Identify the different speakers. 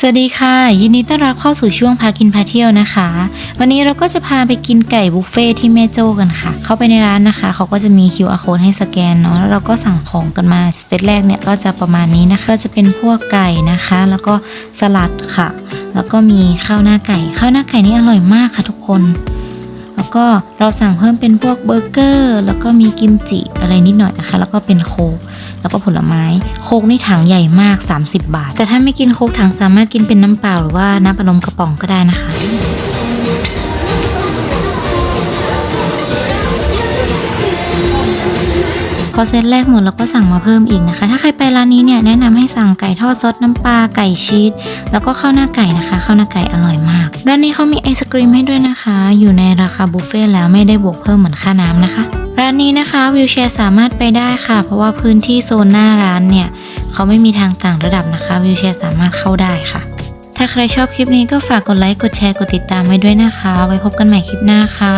Speaker 1: สวัสดีค่ะ ยินดีต้อนรับเข้าสู่ช่วงพากินพาเที่ยวนะคะ วันนี้เราก็จะพาไปกินไก่บุฟเฟ่ที่แม่โจ้กันค่ะ เข้าไปในร้านนะคะ เขาก็จะมี QR code ให้สแกนเนาะแล้วเราก็สั่งของกันมาสเตจแรกเนี่ยก็จะประมาณนี้นะคะก็จะเป็นพวกไก่นะคะ แล้วก็สลัดค่ะ แล้วก็มีข้าวหน้าไก่ข้าวหน้าไก่นี่อร่อยมากค่ะทุกคน แล้วก็เราสั่งเพิ่มเป็นพวกเบอร์เกอร์แล้วก็มีกิมจิอะไรนิดหน่อยนะคะ แล้วก็เป็นโค้ แล้วก็ผลไม้ โคกนี่ถังใหญ่มาก 30 บาท แต่ถ้าไม่กินโคกถังสามารถกินเป็นน้ำเปล่าหรือว่าน้ำอัดลมกระป๋องก็ได้นะคะพอเซตแรกหมดเราก็สั่งมาเพิ่มอีกนะคะ ถ้าใครไปร้านนี้เนี่ยแนะนำให้สั่งไก่ทอดซอสน้ำปลาไก่ชีสแล้วก็ข้าวหน้าไก่นะคะข้าวหน้าไก่อร่อยมากร้านนี้เขามีไอศกรีมให้ด้วยนะคะ อยู่ในราคาบุฟเฟ่แล้วไม่ได้บวกเพิ่มเหมือนค่าน้ำนะคะ ร้านนี้นะคะวิวแชร์สามารถไปได้ค่ะ เพราะว่าพื้นที่โซนหน้าร้านเนี่ย เขาไม่มีทางต่างระดับนะคะวิวแชร์สามารถเข้าได้ค่ะ ถ้าใครชอบคลิปนี้ก็ฝากกดไลค์กดแชร์กดติดตามไว้ด้วยนะคะ ไว้พบกันใหม่คลิปหน้าค่ะ